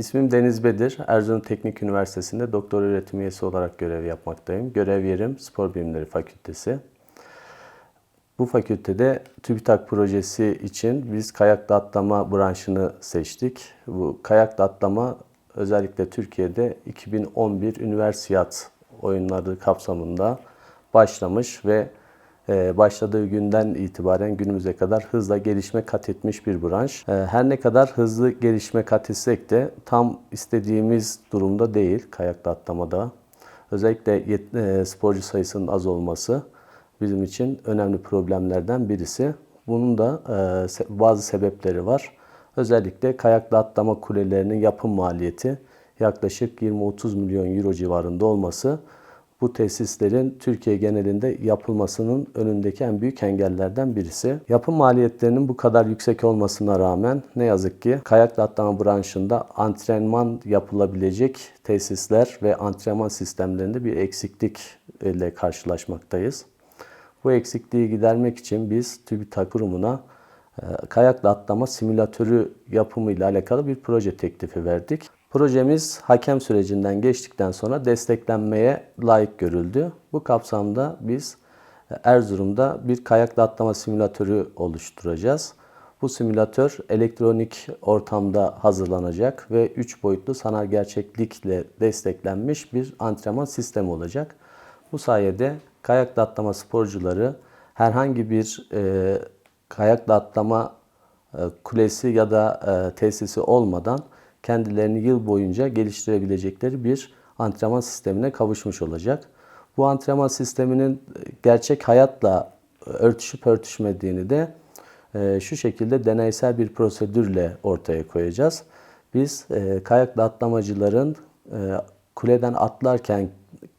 İsmim Deniz Bedir. Erzurum Teknik Üniversitesi'nde doktor öğretim üyesi olarak görev yapmaktayım. Görev yerim Spor Bilimleri Fakültesi. Bu fakültede TÜBİTAK projesi için biz kayakla atlama branşını seçtik. Bu kayakla atlama özellikle Türkiye'de 2011 Üniversiyat oyunları kapsamında başlamış ve başladığı günden itibaren günümüze kadar hızla gelişme kat etmiş bir branş. E, Her ne kadar hızlı gelişme kat etsek de tam istediğimiz durumda değil kayakla atlamada. Özellikle e, sporcu sayısının az olması bizim için önemli problemlerden birisi. Bunun da e, bazı sebepleri var. Özellikle kayakla atlama kulelerinin yapım maliyeti yaklaşık 20-30 milyon euro civarında olması bu tesislerin Türkiye genelinde yapılmasının önündeki en büyük engellerden birisi. Yapım maliyetlerinin bu kadar yüksek olmasına rağmen ne yazık ki kayakla atlama branşında antrenman yapılabilecek tesisler ve antrenman sistemlerinde bir eksiklik ile karşılaşmaktayız. Bu eksikliği gidermek için biz TÜBİTAK kurumuna e, kayakla atlama simülatörü yapımı ile alakalı bir proje teklifi verdik. Projemiz hakem sürecinden geçtikten sonra desteklenmeye layık görüldü. Bu kapsamda biz e, Erzurum'da bir kayakla atlama simülatörü oluşturacağız. Bu simülatör elektronik ortamda hazırlanacak ve 3 boyutlu sanal gerçeklikle desteklenmiş bir antrenman sistemi olacak. Bu sayede kayakla atlama sporcuları herhangi bir e, kayakla atlama e, kulesi ya da e, tesisi olmadan kendilerini yıl boyunca geliştirebilecekleri bir antrenman sistemine kavuşmuş olacak. Bu antrenman sisteminin e, gerçek hayatla e, örtüşüp örtüşmediğini de e, şu şekilde deneysel bir prosedürle ortaya koyacağız. Biz kayakla atlamacıların kuleden atlarken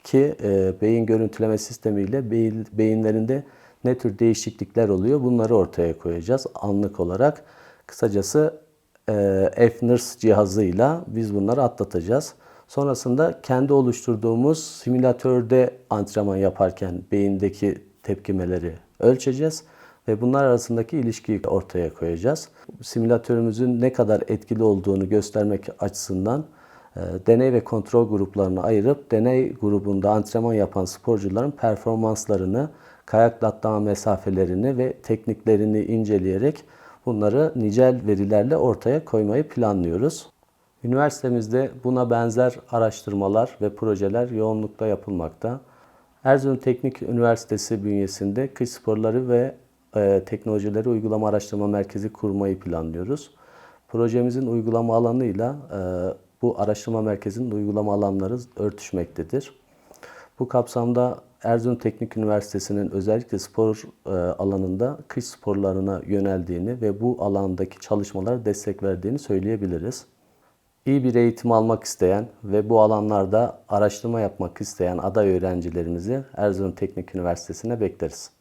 ki beyin görüntüleme sistemiyle beyin, beyinlerinde ne tür değişiklikler oluyor bunları ortaya koyacağız anlık olarak. Kısacası e, FNIRS cihazıyla biz bunları atlatacağız. Sonrasında kendi oluşturduğumuz simülatörde antrenman yaparken beyindeki tepkimeleri ölçeceğiz ve bunlar arasındaki ilişkiyi ortaya koyacağız. Simülatörümüzün ne kadar etkili olduğunu göstermek açısından e, deney ve kontrol gruplarına ayırıp deney grubunda antrenman yapan sporcuların performanslarını, kayakla atlama mesafelerini ve tekniklerini inceleyerek bunları nicel verilerle ortaya koymayı planlıyoruz. Üniversitemizde buna benzer araştırmalar ve projeler yoğunlukla yapılmakta. Erzurum Teknik Üniversitesi bünyesinde kış sporları ve e, teknolojileri uygulama araştırma merkezi kurmayı planlıyoruz. Projemizin uygulama alanıyla e, bu araştırma merkezinin uygulama alanları örtüşmektedir. Bu kapsamda Erzurum Teknik Üniversitesi'nin özellikle spor e, alanında kış sporlarına yöneldiğini ve bu alandaki çalışmalara destek verdiğini söyleyebiliriz. İyi bir eğitim almak isteyen ve bu alanlarda araştırma yapmak isteyen aday öğrencilerimizi Erzurum Teknik Üniversitesi'ne bekleriz.